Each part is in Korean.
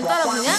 안 따라 부르냐?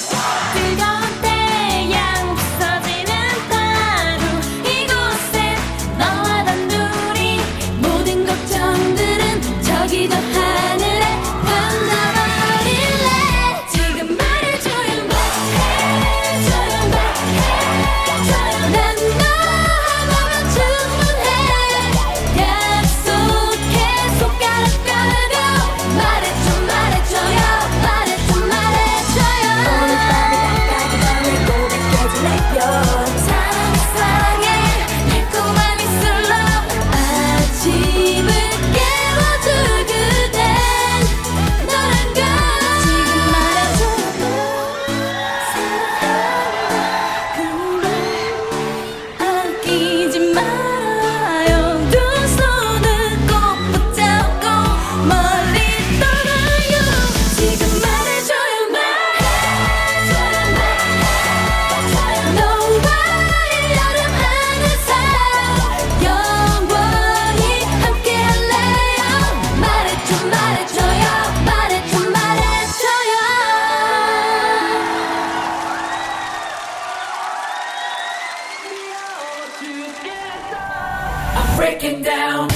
breaking down.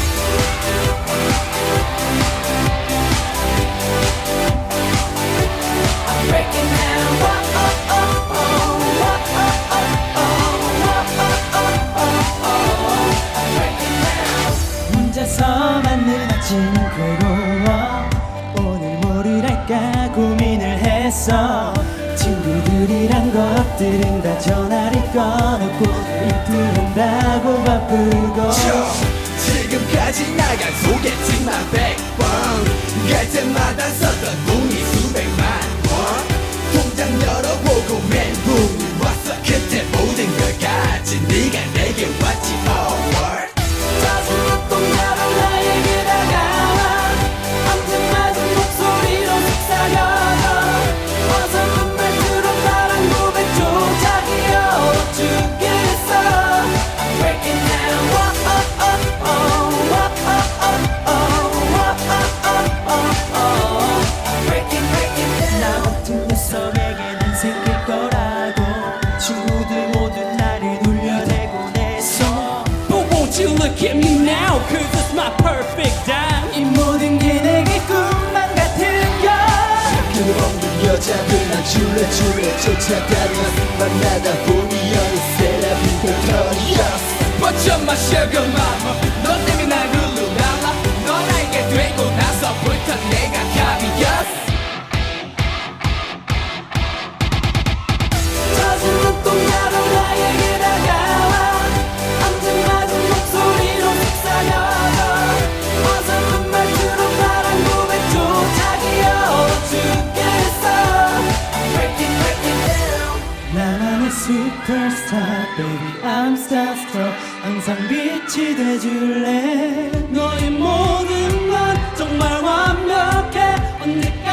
I'm breaking down. Whoa, oh, oh, oh. Whoa, oh, oh, oh. Whoa, oh, oh, oh, oh. I'm breaking down. 혼자서 만든 아침 괴로워. 오늘 뭐를 할까 고민을 했어. 친구들이란 것들은 다 전화를 꺼놓고 이틀 한다고 바쁘고 지금까지 나간 소개팅만 빼 Give me now, cause it's my perfect time. 이 모든 게 내게 꿈만 같은 걸. 그없는 여자를 난 줄래 줄래 쫓아다녀 만나다 보니 어느새 나 빈털터리였어. But you're my sugar mama. 너 때문에 star Baby I'm starstruck 항상 빛이 돼줄래 너의 모든 건 정말 완벽해 언니